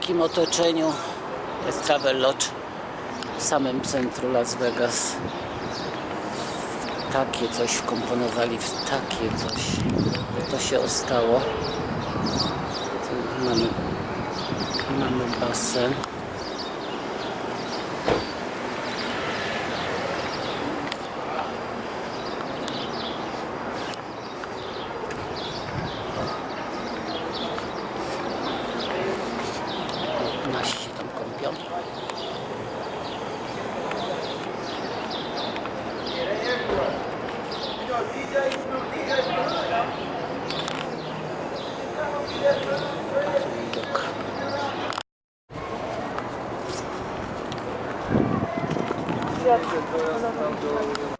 takim otoczeniu jest Travel Lodge w samym centrum Las Vegas. Takie coś wkomponowali w takie coś. To się ostało. Tu mamy, mamy basen. Gracias.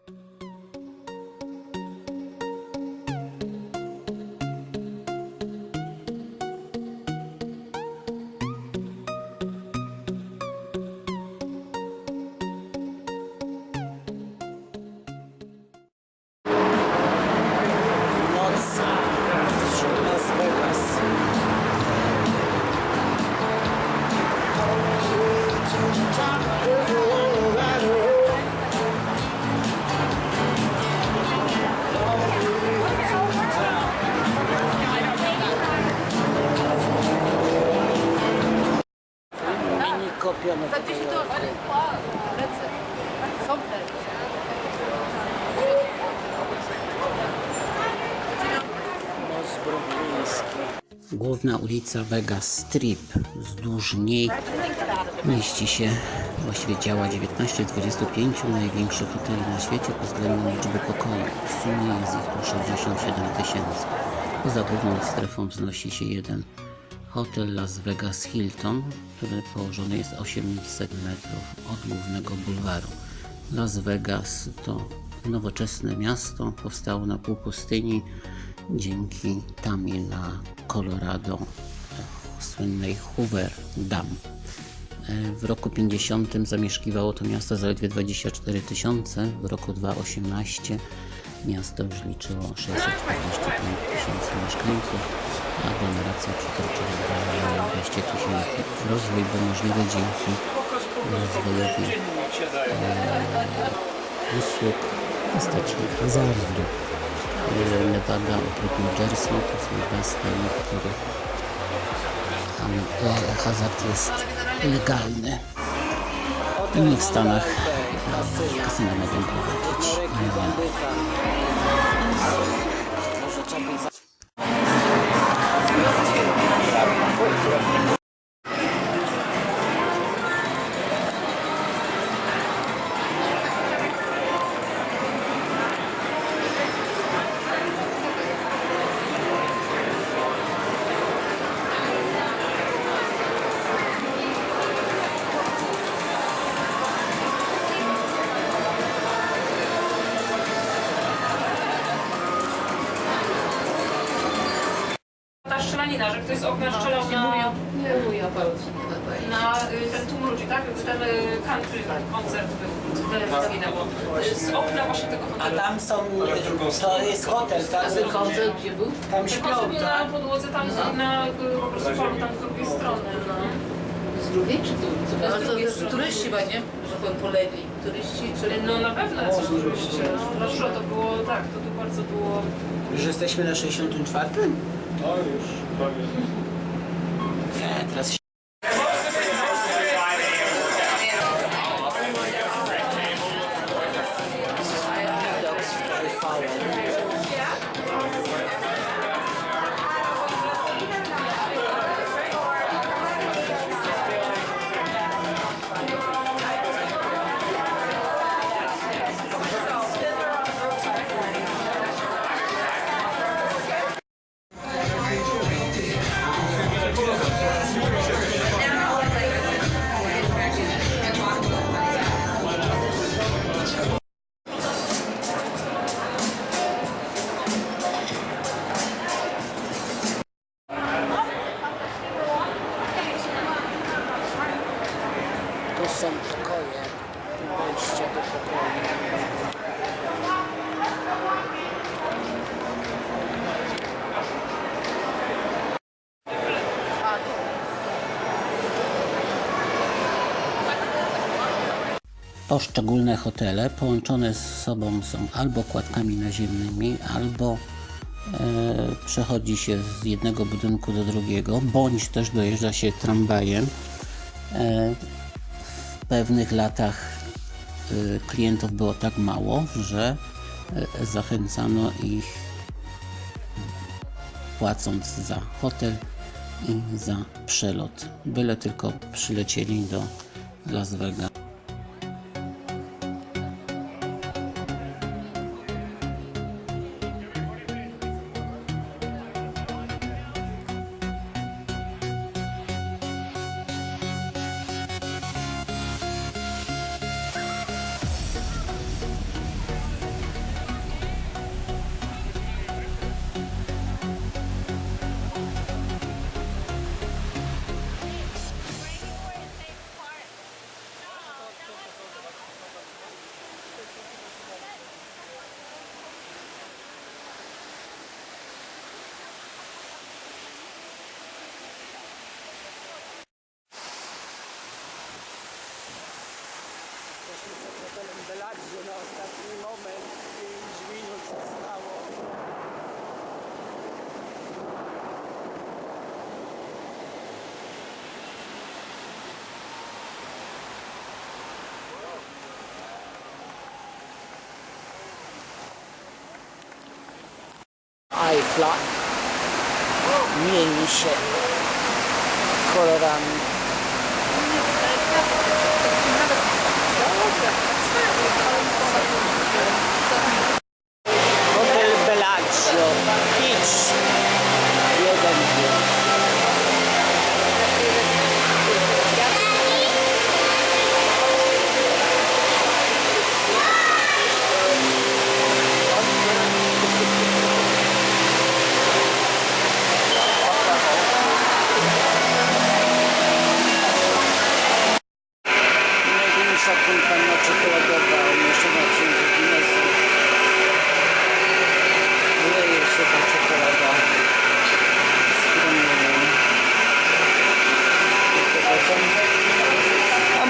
Główna ulica Vegas Strip. Wzdłuż niej mieści się, właściwie działa 19 z 25 największych hoteli na świecie pod względem liczby pokoi. W sumie jest ich tu 67 tysięcy. Poza główną strefą wznosi się jeden hotel Las Vegas Hilton, który położony jest 800 metrów od głównego bulwaru. Las Vegas to nowoczesne miasto, powstało na półpustyni dzięki tamie na Colorado, e, słynnej Hoover Dam. E, W roku 50 zamieszkiwało to miasto zaledwie 24 tysiące, w roku 2018 miasto już liczyło 645 tysięcy mieszkańców, a aglomeracja przekroczyła 200 tysięcy. Rozwój był możliwy dzięki rozwojowi e, usług stecznych hazardu. Nevada oprócz New Jersey to są dwa stany, w których e, hazard jest legalny. W innych stanach e, kasyna mogą prowadzić. Nie. Strzelanina, że ktoś z okna strzelał na, Nie mój aparat się nie nadaje. na y, ten tłum ludzi, tak? Ten y, country koncert był, zginęło. Y, Z okna właśnie tego A hotelu. tam są, to jest hotel, tak? A ten koncert gdzie był? Tam Tylko śpią, sobie na tak? podłodze tam z- na y, po prostu polu tam z drugiej strony, no. Z drugiej czy tu? z Ale to drugiej jest strony. turyści chyba, nie? Że powiem polegli. Turyści czy... No na pewno coś oczywiście. No, no to było tak, to tu bardzo było. Że jesteśmy na 64? No już prawie. Nie, teraz się... Z Poszczególne hotele połączone z sobą są albo kładkami naziemnymi, albo e, przechodzi się z jednego budynku do drugiego, bądź też dojeżdża się tramwajem. E, w pewnych latach e, klientów było tak mało, że zachęcano ich płacąc za hotel i za przelot. Byle tylko przylecieli do Las Vegas. rifla mieliše kolorami. Hotel Bellagio, Beach.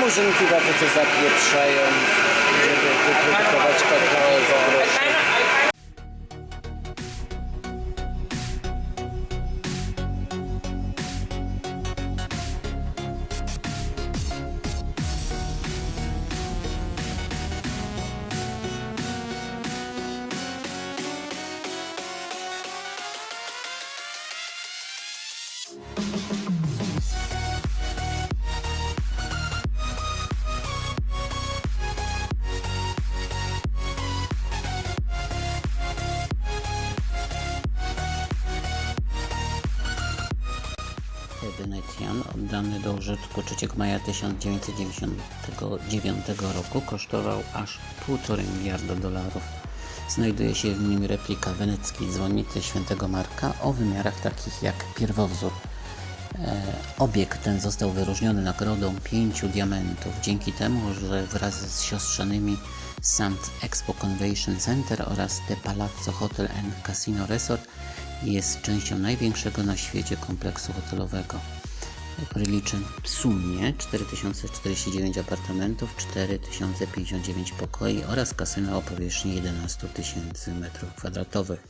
Murzynki bardzo co zapieprzają, żeby wyprodukować kakao za grosze. Venetian, oddany do użytku 3 maja 1999 roku, kosztował aż 1,5 miliarda dolarów. Znajduje się w nim replika weneckiej dzwonnicy świętego Marka o wymiarach takich jak pierwowzór. E, obiekt ten został wyróżniony nagrodą pięciu diamentów, dzięki temu, że wraz z siostrzanymi St. Expo Convention Center oraz The Palazzo Hotel and Casino Resort jest częścią największego na świecie kompleksu hotelowego, który liczy w sumie 4049 apartamentów, 4059 pokoi oraz kasyno o powierzchni 11 tysięcy metrów kwadratowych.